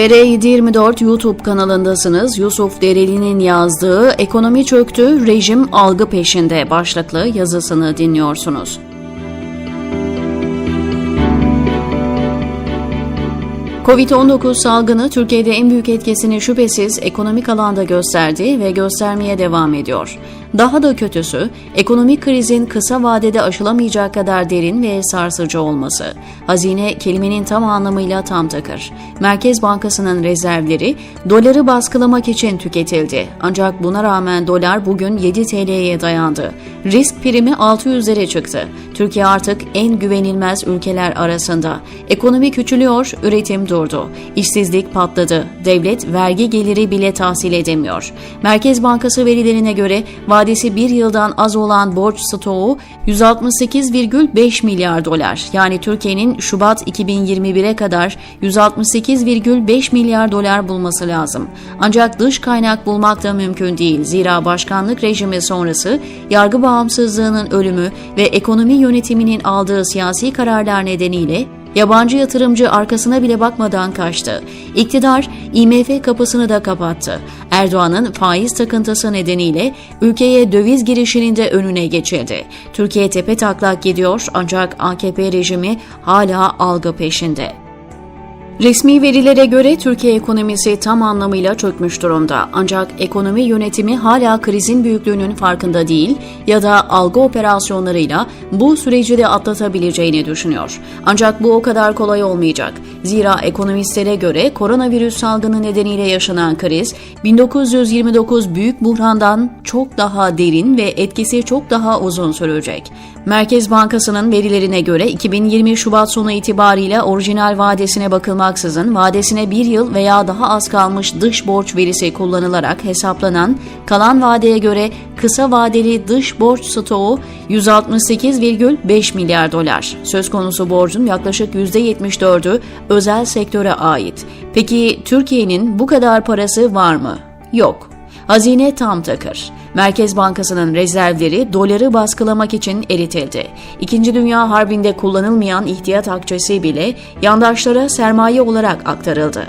TR724 YouTube kanalındasınız. Yusuf Dereli'nin yazdığı Ekonomi çöktü, rejim algı peşinde başlıklı yazısını dinliyorsunuz. Covid-19 salgını Türkiye'de en büyük etkisini şüphesiz ekonomik alanda gösterdi ve göstermeye devam ediyor. Daha da kötüsü, ekonomik krizin kısa vadede aşılamayacak kadar derin ve sarsıcı olması. Hazine kelimenin tam anlamıyla tam takır. Merkez Bankası'nın rezervleri doları baskılamak için tüketildi. Ancak buna rağmen dolar bugün 7 TL'ye dayandı. Risk primi 600'lere çıktı. Türkiye artık en güvenilmez ülkeler arasında. Ekonomi küçülüyor, üretim durdu. İşsizlik patladı. Devlet vergi geliri bile tahsil edemiyor. Merkez Bankası verilerine göre vadesi bir yıldan az olan borç stoğu 168,5 milyar dolar. Yani Türkiye'nin Şubat 2021'e kadar 168,5 milyar dolar bulması lazım. Ancak dış kaynak bulmak da mümkün değil. Zira başkanlık rejimi sonrası yargı bağımsızlığının ölümü ve ekonomi yönetiminin aldığı siyasi kararlar nedeniyle Yabancı yatırımcı arkasına bile bakmadan kaçtı. İktidar IMF kapısını da kapattı. Erdoğan'ın faiz takıntısı nedeniyle ülkeye döviz girişinin de önüne geçildi. Türkiye tepe taklak gidiyor ancak AKP rejimi hala algı peşinde. Resmi verilere göre Türkiye ekonomisi tam anlamıyla çökmüş durumda. Ancak ekonomi yönetimi hala krizin büyüklüğünün farkında değil ya da algı operasyonlarıyla bu süreci de atlatabileceğini düşünüyor. Ancak bu o kadar kolay olmayacak. Zira ekonomistlere göre koronavirüs salgını nedeniyle yaşanan kriz 1929 büyük buhrandan çok daha derin ve etkisi çok daha uzun sürecek. Merkez Bankası'nın verilerine göre 2020 Şubat sonu itibariyle orijinal vadesine bakılmaksızın vadesine bir yıl veya daha az kalmış dış borç verisi kullanılarak hesaplanan kalan vadeye göre kısa vadeli dış borç stoğu 168,5 milyar dolar. Söz konusu borcun yaklaşık %74'ü özel sektöre ait. Peki Türkiye'nin bu kadar parası var mı? Yok. Hazine tam takır. Merkez Bankası'nın rezervleri doları baskılamak için eritildi. İkinci Dünya Harbi'nde kullanılmayan ihtiyat akçesi bile yandaşlara sermaye olarak aktarıldı.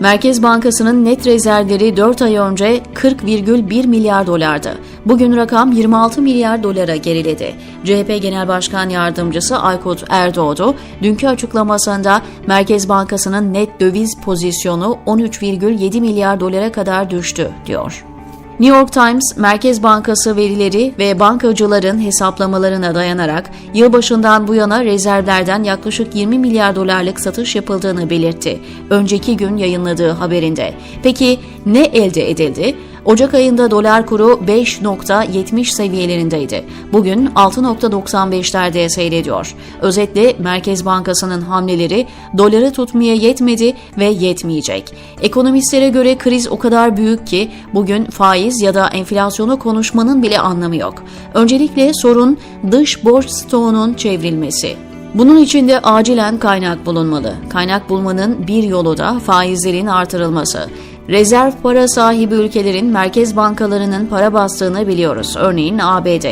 Merkez Bankası'nın net rezervleri 4 ay önce 40,1 milyar dolardı. Bugün rakam 26 milyar dolara geriledi. CHP Genel Başkan Yardımcısı Aykut Erdoğdu, dünkü açıklamasında Merkez Bankası'nın net döviz pozisyonu 13,7 milyar dolara kadar düştü, diyor. New York Times, Merkez Bankası verileri ve bankacıların hesaplamalarına dayanarak yılbaşından bu yana rezervlerden yaklaşık 20 milyar dolarlık satış yapıldığını belirtti. Önceki gün yayınladığı haberinde. Peki ne elde edildi? Ocak ayında dolar kuru 5.70 seviyelerindeydi. Bugün 6.95'lerde seyrediyor. Özetle Merkez Bankası'nın hamleleri doları tutmaya yetmedi ve yetmeyecek. Ekonomistlere göre kriz o kadar büyük ki bugün faiz ya da enflasyonu konuşmanın bile anlamı yok. Öncelikle sorun dış borç stoğunun çevrilmesi. Bunun için de acilen kaynak bulunmalı. Kaynak bulmanın bir yolu da faizlerin artırılması. Rezerv para sahibi ülkelerin merkez bankalarının para bastığını biliyoruz. Örneğin ABD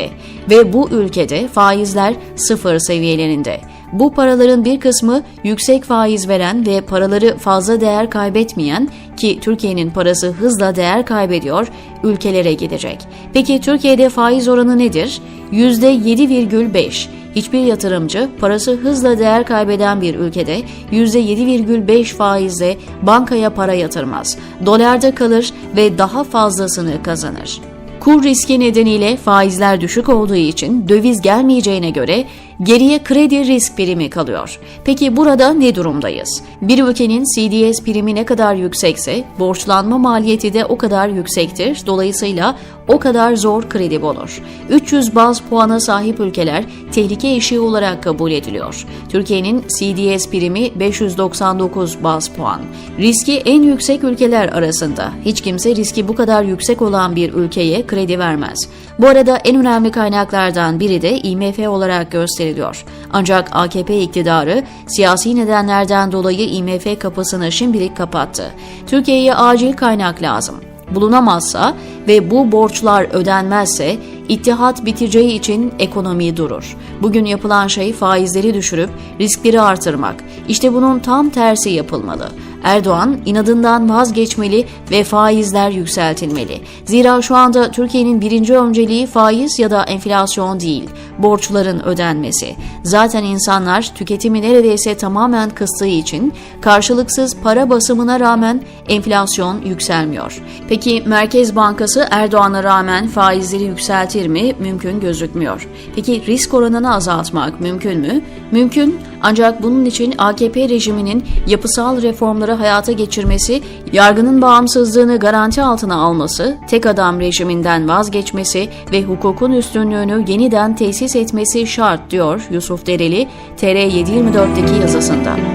ve bu ülkede faizler sıfır seviyelerinde. Bu paraların bir kısmı yüksek faiz veren ve paraları fazla değer kaybetmeyen ki Türkiye'nin parası hızla değer kaybediyor ülkelere gidecek. Peki Türkiye'de faiz oranı nedir? %7,5. Hiçbir yatırımcı parası hızla değer kaybeden bir ülkede %7,5 faizle bankaya para yatırmaz. Dolarda kalır ve daha fazlasını kazanır. Kur riski nedeniyle faizler düşük olduğu için döviz gelmeyeceğine göre geriye kredi risk primi kalıyor. Peki burada ne durumdayız? Bir ülkenin CDS primi ne kadar yüksekse borçlanma maliyeti de o kadar yüksektir. Dolayısıyla o kadar zor kredi bulur. 300 baz puana sahip ülkeler tehlike eşiği olarak kabul ediliyor. Türkiye'nin CDS primi 599 baz puan. Riski en yüksek ülkeler arasında. Hiç kimse riski bu kadar yüksek olan bir ülkeye kredi vermez. Bu arada en önemli kaynaklardan biri de IMF olarak gösteriliyor. Ancak AKP iktidarı siyasi nedenlerden dolayı IMF kapısını şimdilik kapattı. Türkiye'ye acil kaynak lazım bulunamazsa ve bu borçlar ödenmezse ittihat biteceği için ekonomi durur. Bugün yapılan şey faizleri düşürüp riskleri artırmak. İşte bunun tam tersi yapılmalı. Erdoğan inadından vazgeçmeli ve faizler yükseltilmeli. Zira şu anda Türkiye'nin birinci önceliği faiz ya da enflasyon değil, borçların ödenmesi. Zaten insanlar tüketimi neredeyse tamamen kıstığı için karşılıksız para basımına rağmen enflasyon yükselmiyor. Peki Merkez Bankası Erdoğan'a rağmen faizleri yükseltir mi? Mümkün gözükmüyor. Peki risk oranını azaltmak mümkün mü? Mümkün ancak bunun için AKP rejiminin yapısal reformları hayata geçirmesi, yargının bağımsızlığını garanti altına alması, tek adam rejiminden vazgeçmesi ve hukukun üstünlüğünü yeniden tesis etmesi şart diyor Yusuf Dereli TR724'deki yazısında.